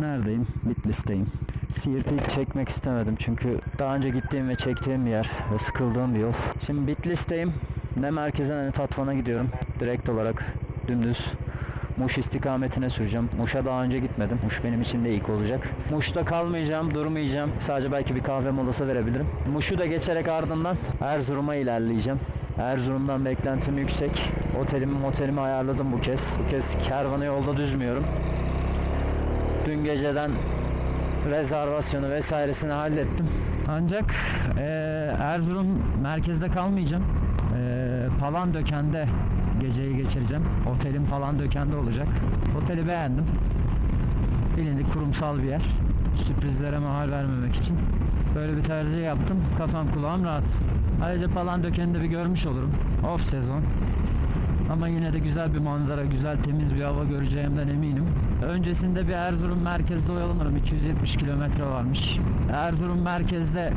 Neredeyim? Bitlis'teyim. Siirt'i çekmek istemedim çünkü daha önce gittiğim ve çektiğim bir yer ve sıkıldığım bir yol. Şimdi Bitlis'teyim. Ne merkezden ne Tatvan'a gidiyorum. Direkt olarak dümdüz Muş istikametine süreceğim. Muş'a daha önce gitmedim. Muş benim için de ilk olacak. Muş'ta kalmayacağım, durmayacağım. Sadece belki bir kahve molası verebilirim. Muş'u da geçerek ardından Erzurum'a ilerleyeceğim. Erzurum'dan beklentim yüksek. Otelimi motelimi ayarladım bu kez. Bu kez kervanı yolda düzmüyorum. Dün geceden rezervasyonu vesairesini hallettim. Ancak eee, Erzurum merkezde kalmayacağım. Eee Palandöken'de geceyi geçireceğim. Otelim Palandöken'de olacak. Oteli beğendim. Bilindik kurumsal bir yer. Sürprizlere mahal vermemek için. Böyle bir tercih yaptım. Kafam kulağım rahat. Ayrıca Palandöken'i de bir görmüş olurum. Off sezon. Ama yine de güzel bir manzara, güzel temiz bir hava göreceğimden eminim. Öncesinde bir Erzurum merkezde oyalanırım. 270 kilometre varmış. Erzurum merkezde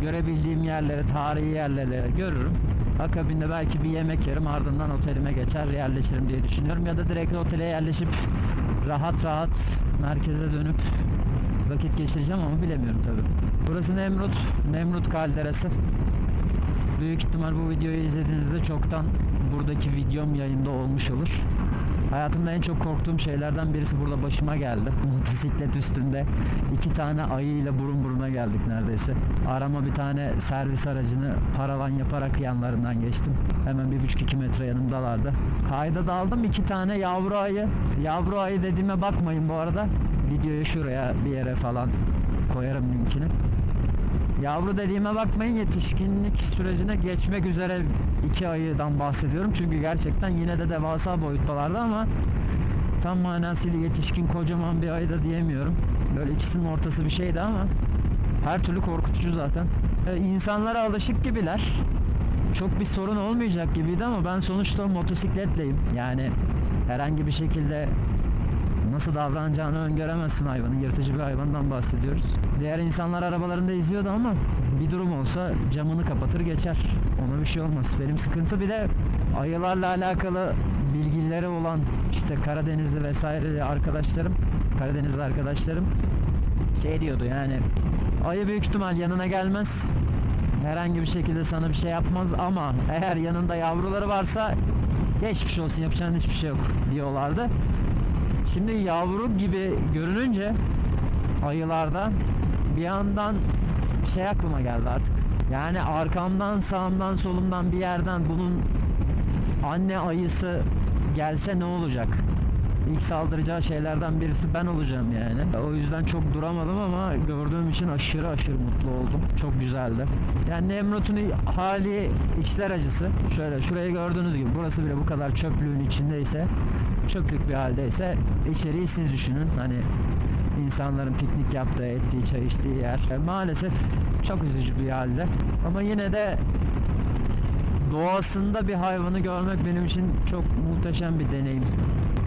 görebildiğim yerleri, tarihi yerleri görürüm. Akabinde belki bir yemek yerim ardından otelime geçer yerleşirim diye düşünüyorum. Ya da direkt otele yerleşip rahat rahat merkeze dönüp vakit geçireceğim ama bilemiyorum tabii. Burası Nemrut, Nemrut Kalderası. Büyük ihtimal bu videoyu izlediğinizde çoktan buradaki videom yayında olmuş olur. Hayatımda en çok korktuğum şeylerden birisi burada başıma geldi. Motosiklet üstünde iki tane ayıyla burun buruna geldik neredeyse. Arama bir tane servis aracını paravan yaparak yanlarından geçtim. Hemen bir buçuk iki metre yanımdalardı. Kayda daldım iki tane yavru ayı. Yavru ayı dediğime bakmayın bu arada. Videoyu şuraya bir yere falan koyarım linkini. Yavru dediğime bakmayın yetişkinlik sürecine geçmek üzere iki ayıdan bahsediyorum. Çünkü gerçekten yine de devasa boyuttalardı ama tam manasıyla yetişkin kocaman bir ayı da diyemiyorum. Böyle ikisinin ortası bir şeydi ama her türlü korkutucu zaten. Ee, insanlara alışık gibiler. Çok bir sorun olmayacak gibiydi ama ben sonuçta motosikletleyim. Yani herhangi bir şekilde nasıl davranacağını öngöremezsin hayvanın. Yırtıcı bir hayvandan bahsediyoruz. Diğer insanlar arabalarında izliyordu ama bir durum olsa camını kapatır geçer. Ona bir şey olmaz. Benim sıkıntı bir de ayılarla alakalı bilgileri olan işte Karadenizli vesaire arkadaşlarım, Karadenizli arkadaşlarım şey diyordu yani ayı büyük ihtimal yanına gelmez. Herhangi bir şekilde sana bir şey yapmaz ama eğer yanında yavruları varsa geçmiş olsun yapacağın hiçbir şey yok diyorlardı. Şimdi yavru gibi görününce ayılarda bir yandan şey aklıma geldi artık. Yani arkamdan, sağımdan, solumdan bir yerden bunun anne ayısı gelse ne olacak? İlk saldıracağı şeylerden birisi ben olacağım yani. O yüzden çok duramadım ama gördüğüm için aşırı aşırı mutlu oldum. Çok güzeldi. Yani Nemrut'un hali içler acısı. Şöyle şurayı gördüğünüz gibi burası bile bu kadar çöplüğün içindeyse çöplük bir haldeyse içeriği siz düşünün. Hani insanların piknik yaptığı, ettiği, çay içtiği yer. E, maalesef çok üzücü bir halde. Ama yine de doğasında bir hayvanı görmek benim için çok muhteşem bir deneyim.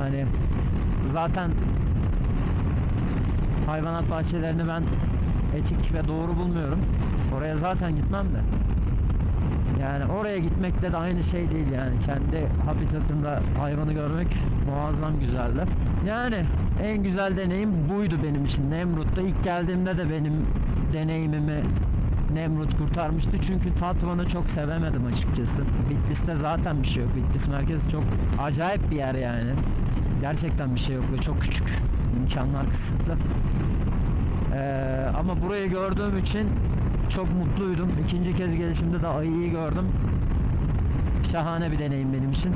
Hani zaten hayvanat bahçelerini ben etik ve doğru bulmuyorum. Oraya zaten gitmem de. Yani oraya gitmek de, de aynı şey değil yani. Kendi habitatında hayvanı görmek muazzam güzeldi. Yani en güzel deneyim buydu benim için. Nemrut'ta ilk geldiğimde de benim deneyimimi Nemrut kurtarmıştı. Çünkü Tatvan'ı çok sevemedim açıkçası. Bitlis'te zaten bir şey yok. Bitlis merkezi çok acayip bir yer yani. Gerçekten bir şey yok ve çok küçük. İmkanlar kısıtlı. Ee, ama burayı gördüğüm için çok mutluydum. İkinci kez gelişimde de ayıyı gördüm. Şahane bir deneyim benim için.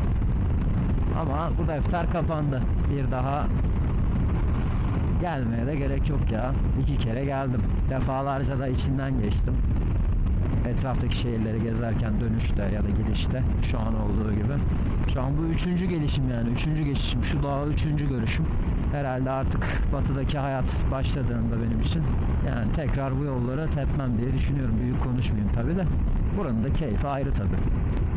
Ama bu defter kapandı. Bir daha gelmeye de gerek yok ya. İki kere geldim. Defalarca da içinden geçtim. Etraftaki şehirleri gezerken dönüşte ya da gidişte şu an olduğu gibi. Şu an bu üçüncü gelişim yani. Üçüncü geçişim. Şu dağı üçüncü görüşüm. Herhalde artık batıdaki hayat başladığında benim için. Yani tekrar bu yolları tepmem diye düşünüyorum. Büyük konuşmayayım tabi de. Buranın da keyfi ayrı tabi.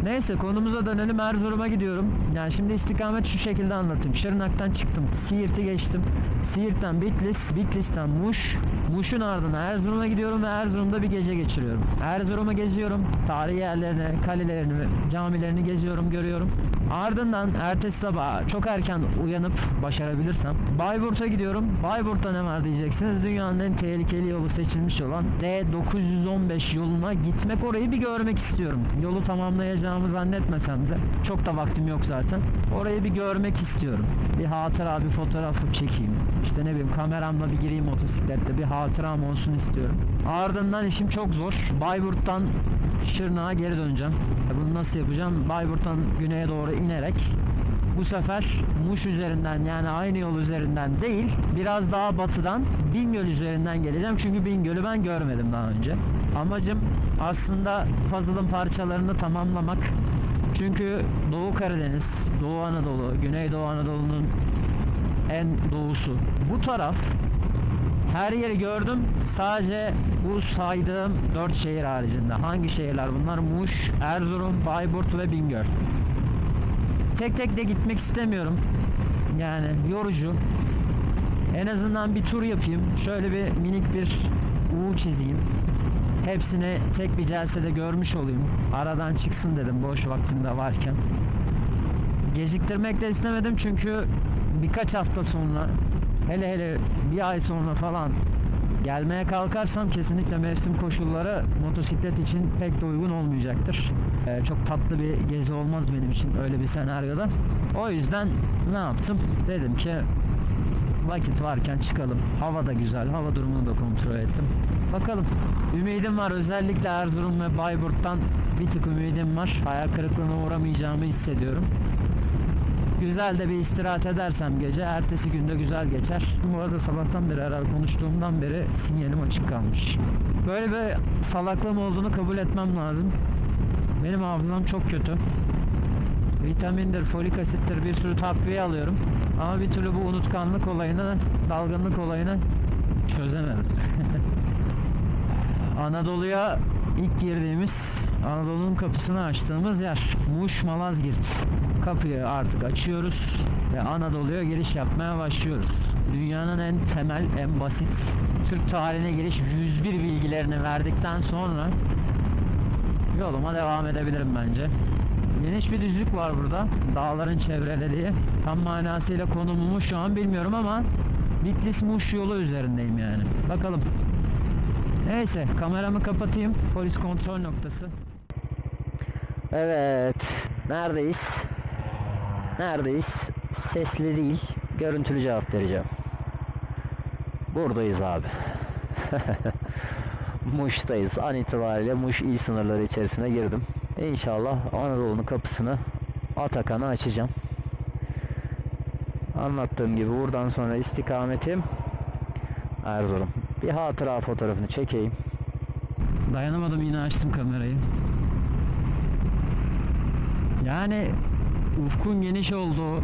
Neyse konumuza dönelim. Erzurum'a gidiyorum. Yani şimdi istikamet şu şekilde anlatayım. Şırnak'tan çıktım. Siirt'i geçtim. Siirt'ten Bitlis, Bitlis'ten Muş. Muş'un ardına Erzurum'a gidiyorum ve Erzurum'da bir gece geçiriyorum. Erzurum'u geziyorum. Tarihi yerlerini, kalelerini, camilerini geziyorum, görüyorum. Ardından ertesi sabah çok erken uyanıp başarabilirsem Bayburt'a gidiyorum. Bayburt'ta ne var diyeceksiniz. Dünyanın en tehlikeli yolu seçilmiş olan D915 yoluna gitmek orayı bir görmek istiyorum. Yolu tamamlayacağımı zannetmesem de çok da vaktim yok zaten. Orayı bir görmek istiyorum. Bir hatıra, bir fotoğrafı çekeyim. İşte ne bileyim kameramla bir gireyim motosikletle bir hatıram olsun istiyorum. Ardından işim çok zor. Bayburt'tan Şırnak'a geri döneceğim. Bunu nasıl yapacağım? Bayburt'tan güneye doğru inerek bu sefer Muş üzerinden yani aynı yol üzerinden değil biraz daha batıdan Bingöl üzerinden geleceğim. Çünkü Bingöl'ü ben görmedim daha önce. Amacım aslında puzzle'ın parçalarını tamamlamak. Çünkü Doğu Karadeniz, Doğu Anadolu, Güneydoğu Anadolu'nun en doğusu. Bu taraf her yeri gördüm. Sadece bu saydığım 4 şehir haricinde. Hangi şehirler bunlar? Muş, Erzurum, Bayburt ve Bingöl. Tek tek de gitmek istemiyorum. Yani yorucu. En azından bir tur yapayım. Şöyle bir minik bir U çizeyim. Hepsini tek bir celsede görmüş olayım. Aradan çıksın dedim boş vaktimde varken. Geciktirmek de istemedim çünkü birkaç hafta sonra hele hele bir ay sonra falan gelmeye kalkarsam kesinlikle mevsim koşulları motosiklet için pek de uygun olmayacaktır. Ee, çok tatlı bir gezi olmaz benim için öyle bir senaryoda. O yüzden ne yaptım? Dedim ki vakit varken çıkalım. Hava da güzel. Hava durumunu da kontrol ettim. Bakalım. Ümidim var. Özellikle Erzurum ve Bayburt'tan bir tık ümidim var. Hayal kırıklığına uğramayacağımı hissediyorum. Güzel de bir istirahat edersem gece ertesi günde güzel geçer. Bu arada sabahtan beri herhalde konuştuğumdan beri sinyalim açık kalmış. Böyle bir salaklığım olduğunu kabul etmem lazım. Benim hafızam çok kötü. Vitamindir, folik asittir bir sürü takviye alıyorum. Ama bir türlü bu unutkanlık olayını, dalgınlık olayını çözemedim. Anadolu'ya ilk girdiğimiz, Anadolu'nun kapısını açtığımız yer Muş Malazgirt. Kapıyı artık açıyoruz ve Anadolu'ya giriş yapmaya başlıyoruz. Dünyanın en temel, en basit Türk tarihine giriş 101 bilgilerini verdikten sonra yoluma devam edebilirim bence. Geniş bir düzlük var burada. Dağların çevrelediği. Tam manasıyla konumumu şu an bilmiyorum ama Bitlis Muş yolu üzerindeyim yani. Bakalım. Neyse kameramı kapatayım. Polis kontrol noktası. Evet. Neredeyiz? Neredeyiz? Sesli değil, görüntülü cevap vereceğim. Buradayız abi. Muş'tayız. An itibariyle Muş il sınırları içerisine girdim. İnşallah Anadolu'nun kapısını Atakan'a açacağım. Anlattığım gibi buradan sonra istikametim Erzurum. Bir hatıra fotoğrafını çekeyim. Dayanamadım yine açtım kamerayı. Yani ufkun geniş olduğu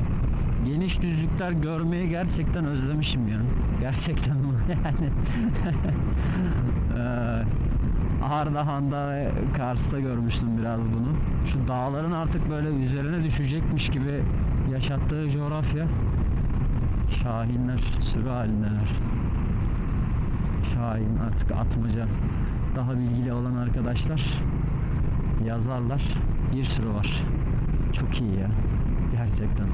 geniş düzlükler görmeyi gerçekten özlemişim ya. Gerçekten yani. Eee, Ardahan'da Kars'ta görmüştüm biraz bunu. Şu dağların artık böyle üzerine düşecekmiş gibi yaşattığı coğrafya. Şahinler sürü halindeler. Şahin artık atmaca. Daha bilgili olan arkadaşlar yazarlar. Bir sürü var. Çok iyi ya. Gerçekten.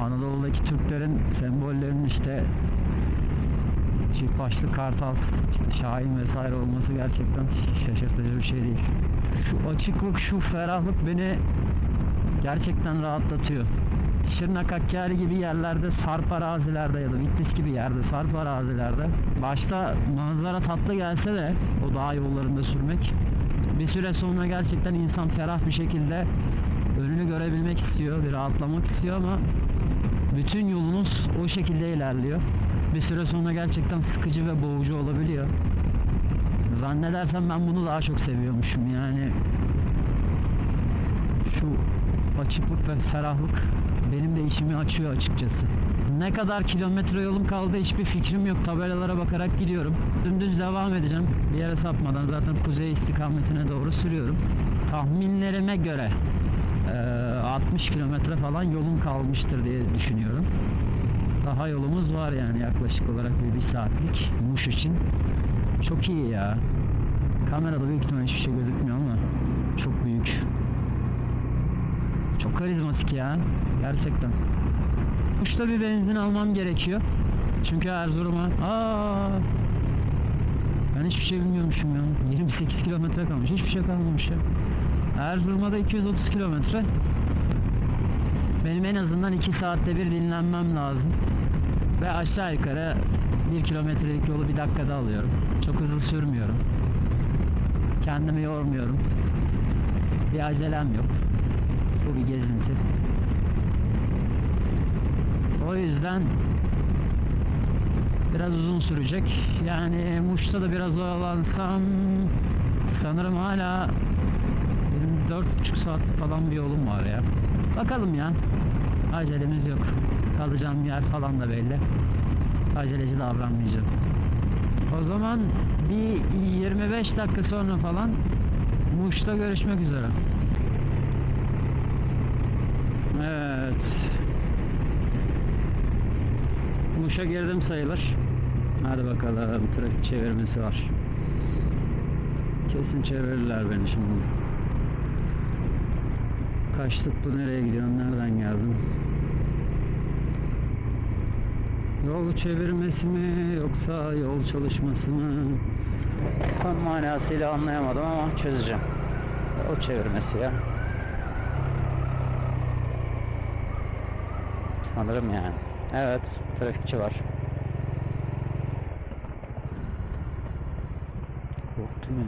Anadolu'daki Türklerin sembollerinin işte çift başlı kartal, işte şahin vesaire olması gerçekten şaşırtıcı bir şey değil. Şu açıklık, şu ferahlık beni gerçekten rahatlatıyor. Şırnak Hakkari gibi yerlerde, sarp arazilerde ya da Bitlis gibi yerde, sarp arazilerde başta manzara tatlı gelse de o dağ yollarında sürmek bir süre sonra gerçekten insan ferah bir şekilde önünü görebilmek istiyor, bir rahatlamak istiyor ama bütün yolunuz o şekilde ilerliyor. Bir süre sonra gerçekten sıkıcı ve boğucu olabiliyor. Zannedersem ben bunu daha çok seviyormuşum yani. Şu açıklık ve ferahlık benim de işimi açıyor açıkçası. Ne kadar kilometre yolum kaldı hiçbir fikrim yok. Tabelalara bakarak gidiyorum. Dümdüz devam edeceğim. Bir yere sapmadan zaten kuzey istikametine doğru sürüyorum. Tahminlerime göre eee, 60 kilometre falan yolum kalmıştır diye düşünüyorum. Daha yolumuz var yani yaklaşık olarak bir, bir saatlik Muş için. Çok iyi ya. Kamerada büyük ihtimal hiçbir şey gözükmüyor ama Çok büyük. Çok karizmatik ya. Gerçekten. Uçta bir benzin almam gerekiyor. Çünkü Erzurum'a aa ben hiçbir şey bilmiyormuşum ya. 28 kilometre kalmış. Hiçbir şey kalmamış ya. Erzurum'a da 230 kilometre. Benim en azından 2 saatte bir dinlenmem lazım. Ve aşağı yukarı 1 kilometrelik yolu bir dakikada alıyorum. Çok hızlı sürmüyorum. Kendimi yormuyorum. Bir acelem yok. Bu bir gezinti. O yüzden biraz uzun sürecek. Yani Muş'ta da biraz oyalansam sanırım hala benim dört buçuk saat falan bir yolum var ya. Bakalım ya. Acelemiz yok. Kalacağım yer falan da belli. Aceleci davranmayacağım. O zaman bir 25 dakika sonra falan Muş'ta görüşmek üzere. Evet. Muş'a girdim sayılır. Hadi bakalım trafik çevirmesi var. Kesin çevirirler beni şimdi. Kaçtık bu nereye gidiyorsun nereden geldin? Yol çevirmesi mi yoksa yol çalışması mı? Tam manasıyla anlayamadım ama çözeceğim. Yol çevirmesi ya. Sanırım yani. Evet, trafikçi var. Korktum ya.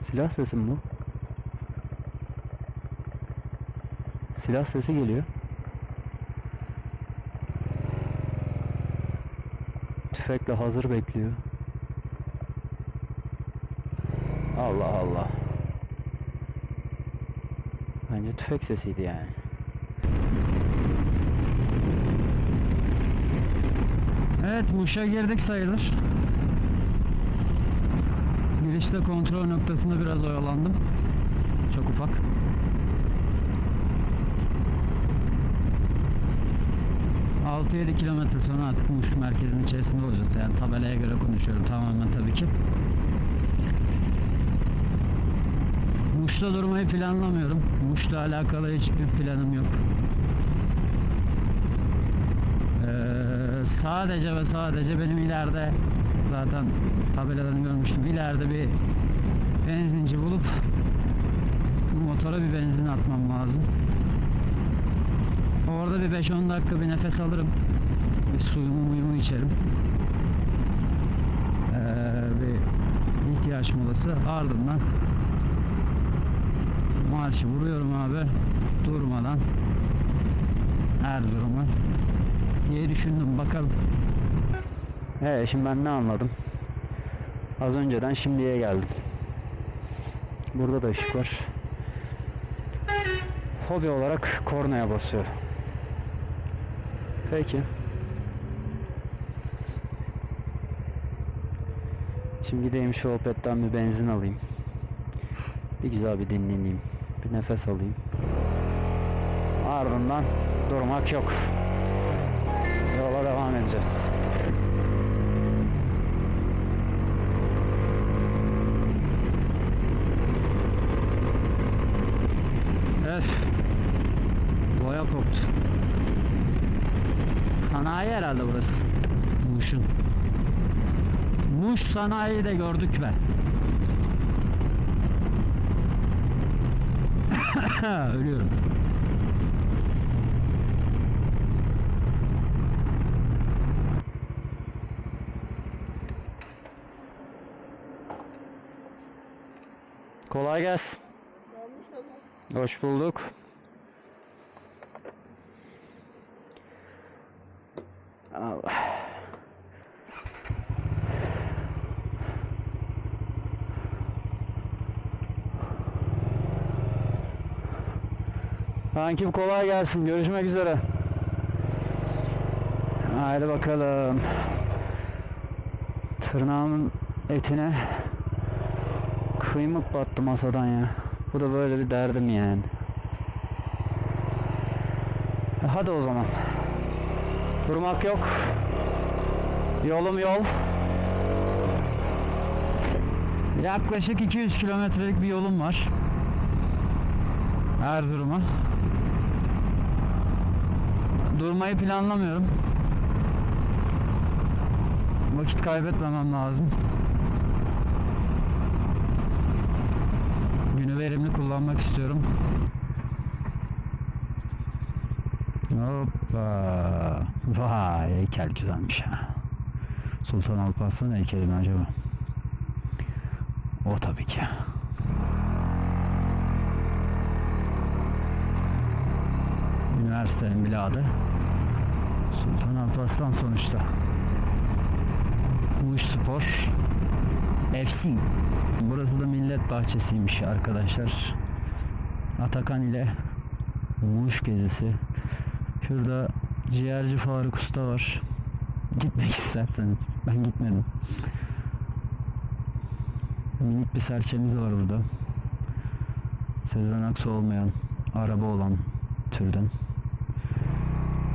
Silah sesi mi bu? Silah sesi geliyor. Tüfekle hazır bekliyor. Allah Allah. Bence tüfek sesiydi yani. Evet Muş'a girdik sayılır. Girişte kontrol noktasında biraz oyalandım. Çok ufak. Altı yedi kilometre sonra artık Muş merkezinin içerisinde olacağız. Yani tabelaya göre konuşuyorum tamamen tabii ki. Muş'ta durmayı planlamıyorum. Muş'la alakalı hiçbir planım yok. Ee, sadece ve sadece benim ileride zaten tabeladan görmüştüm. İleride bir benzinci bulup bu motora bir benzin atmam lazım. Orada bir 5-10 dakika bir nefes alırım. Bir suyumu muyumu içerim. Ee, bir ihtiyaç molası ardından marşı vuruyorum abi durmadan Erzurum'a diye düşündüm bakalım. Evet şimdi ben ne anladım? Az önceden şimdiye geldim. Burada da ışık var. Hobi olarak kornaya basıyor. Peki. Şimdi gideyim şu Opet'ten bir benzin alayım. Bir güzel bir dinleneyim. Bir nefes alayım. Ardından durmak yok. Yola devam edeceğiz. Öf. Boya koptu. Sanayi herhalde burası. Muş'un. Muş sanayi de gördük be. Ölüyorum. Kolay gelsin. Hoş bulduk. Allah. Kankim kolay gelsin. Görüşmek üzere. Haydi bakalım. Tırnağımın etine kıymık battı masadan ya. Bu da böyle bir derdim yani. E, Hadi o zaman. Durmak yok. Yolum yol. Yaklaşık 200 kilometrelik bir yolum var. Erzurum'a. Durmayı planlamıyorum. Vakit kaybetmemem lazım. Günü verimli kullanmak istiyorum. Hoppa. Vay heykel güzelmiş ha. Sultan Alparslan heykeli mi acaba? O tabii ki. Üniversitenin bile adı Sultan Alparslan sonuçta. Muş Spor FC. Burası da millet bahçesiymiş arkadaşlar. Atakan ile Muş gezisi. Şurada ciğerci Faruk Usta var. Gitmek isterseniz. Ben gitmedim. Minik bir serçemiz var burada. Sezen Aksu olmayan, araba olan türden.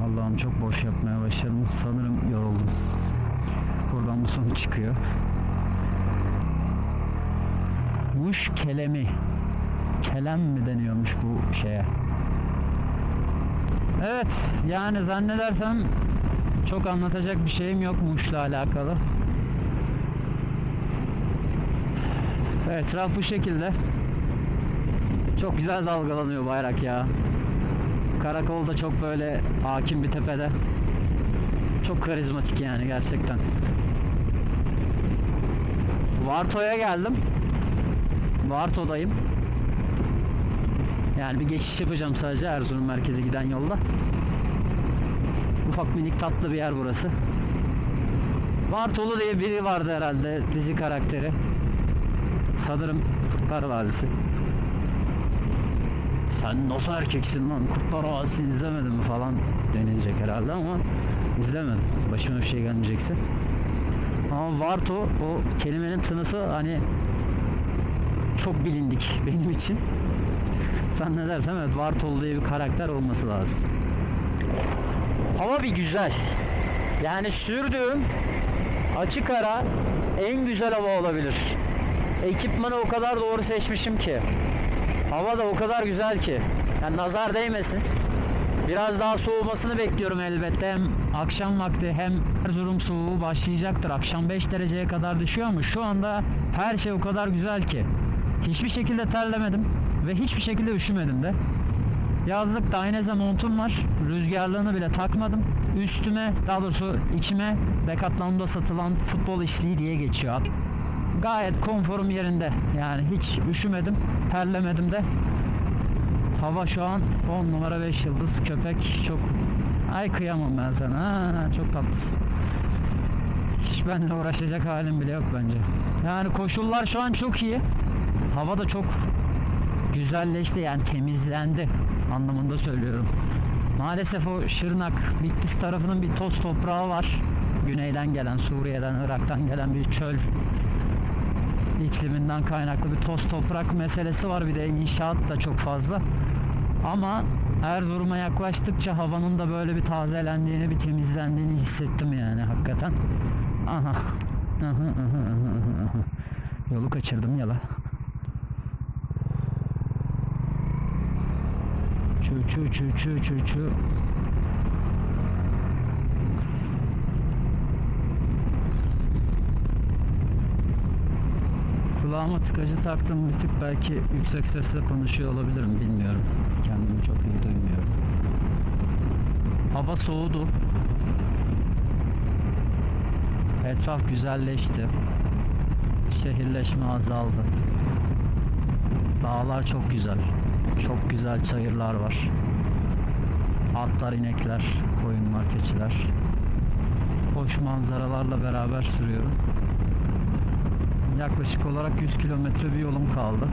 Allah'ım çok boş yapmaya başladım. Sanırım yoruldum. Buradan bu sonuç çıkıyor. Muş kelemi. Kelem mi deniyormuş bu şeye? Evet, yani zannedersem çok anlatacak bir şeyim yok Muş'la alakalı. Etraf bu şekilde. Çok güzel dalgalanıyor bayrak ya. Karakol da çok böyle hakim bir tepede. Çok karizmatik yani gerçekten. Varto'ya geldim. Varto'dayım. Yani bir geçiş yapacağım sadece Erzurum merkeze giden yolda. Ufak minik tatlı bir yer burası. Vartolu diye biri vardı herhalde dizi karakteri. Sanırım Kurtlar Vadisi. Sen nasıl erkeksin lan Kurtlar Vadisi'ni izlemedin mi falan denilecek herhalde ama izlemedim. Başıma bir şey gelmeyecekse. Ama Varto o kelimenin tınısı hani çok bilindik benim için. Zannedersem evet Vartolu diye bir karakter olması lazım. Hava bir güzel. Yani sürdüğüm açık ara en güzel hava olabilir. Ekipmanı o kadar doğru seçmişim ki. Hava da o kadar güzel ki. Yani nazar değmesin. Biraz daha soğumasını bekliyorum elbette. Hem akşam vakti hem Erzurum soğuğu başlayacaktır. Akşam 5 dereceye kadar düşüyor ama şu anda her şey o kadar güzel ki. Hiçbir şekilde terlemedim ve hiçbir şekilde üşümedim de. Yazlık daineze montum var. Rüzgarlığını bile takmadım. Üstüme, daha doğrusu içime Decathlon'da satılan futbol işliği diye geçiyor. Gayet konforum yerinde. Yani hiç üşümedim, terlemedim de. Hava şu an 10 numara 5 yıldız. Köpek çok... Ay kıyamam ben sana. Ha, çok tatlısın. Hiç benimle uğraşacak halim bile yok bence. Yani koşullar şu an çok iyi. Hava da çok güzelleşti yani temizlendi anlamında söylüyorum. Maalesef o Şırnak, Bitlis tarafının bir toz toprağı var. Güneyden gelen, Suriye'den, Irak'tan gelen bir çöl ikliminden kaynaklı bir toz toprak meselesi var. Bir de inşaat da çok fazla. Ama Erzurum'a yaklaştıkça havanın da böyle bir tazelendiğini, bir temizlendiğini hissettim yani hakikaten. Aha. Aha, aha, aha, aha. Yolu kaçırdım yala. Çü çü çü çü çü çü. Kulağıma tıkacı taktım bir tık belki yüksek sesle konuşuyor olabilirim bilmiyorum. Kendimi çok iyi duymuyorum. Hava soğudu. Etraf güzelleşti. Şehirleşme azaldı. Dağlar çok güzel. Çok güzel çayırlar var. Atlar, inekler, koyunlar, keçiler. Hoş manzaralarla beraber sürüyorum. Yaklaşık olarak 100 kilometre bir yolum kaldı.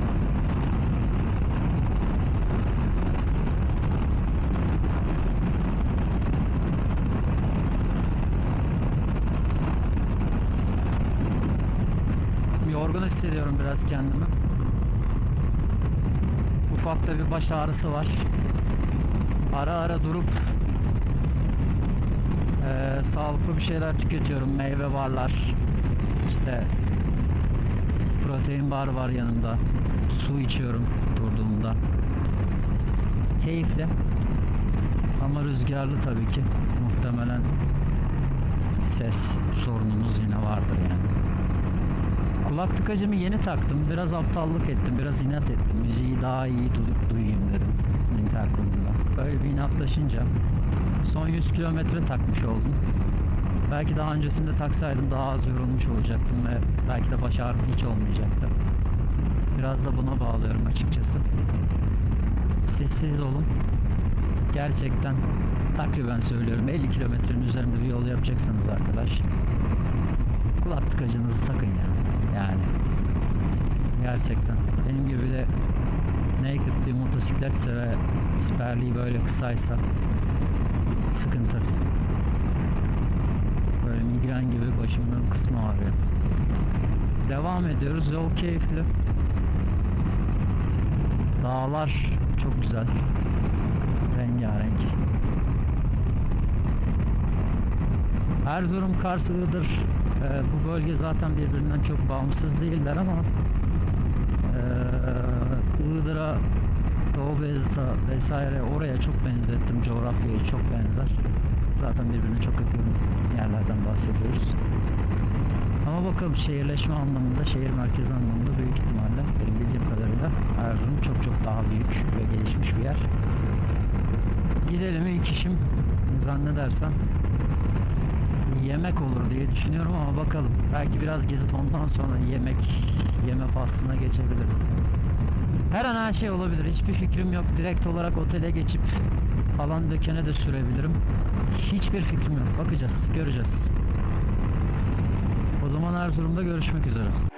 Yorgun hissediyorum biraz kendimi. Ufak da bir baş ağrısı var. Ara ara durup Ee, sağlıklı bir şeyler tüketiyorum. Meyve barlar. İşte protein bar var yanımda. Su içiyorum durduğumda. Keyifli. Ama rüzgarlı tabii ki. Muhtemelen ses sorunumuz yine vardır yani. Kulak tıkacımı yeni taktım. Biraz aptallık ettim. Biraz inat ettim. Müziği daha iyi du- duyayım dedim. Intercom'da. Böyle bir inatlaşınca son 100 kilometre takmış oldum. Belki daha öncesinde taksaydım daha az yorulmuş olacaktım ve belki de baş ağrım hiç olmayacaktı. Biraz da buna bağlıyorum açıkçası. Sessiz olun. Gerçekten takriben söylüyorum 50 kilometrenin üzerinde bir yol yapacaksanız arkadaş kulak tıkacınızı takın ya. Yani gerçekten benim gibi de naked bir motosikletse ve siperliği böyle kısaysa sıkıntı. Böyle migren gibi başımın kısmı ağrıyor. Devam ediyoruz. Yol keyifli. Dağlar çok güzel. Rengarenk. Erzurum, Kars, Iğdır e, bu bölge zaten birbirinden çok bağımsız değiller ama e, Iğdır'a Doğu Beyazıt'a vesaire oraya çok benzettim. Coğrafyayı çok benzer. Zaten birbirine çok yakın yerlerden bahsediyoruz. Ama bakalım şehirleşme anlamında, şehir merkezi anlamında büyük ihtimalle benim bildiğim kadarıyla Erzurum çok çok daha büyük ve gelişmiş bir yer. Gidelim ilk işim zannedersem yemek olur diye düşünüyorum ama bakalım. Belki biraz gezip ondan sonra yemek yeme faslına geçebilirim. Her an her şey olabilir. Hiçbir fikrim yok. Direkt olarak otele geçip alan dökene de sürebilirim. Hiçbir fikrim yok. Bakacağız, göreceğiz. O zaman Erzurum'da görüşmek üzere.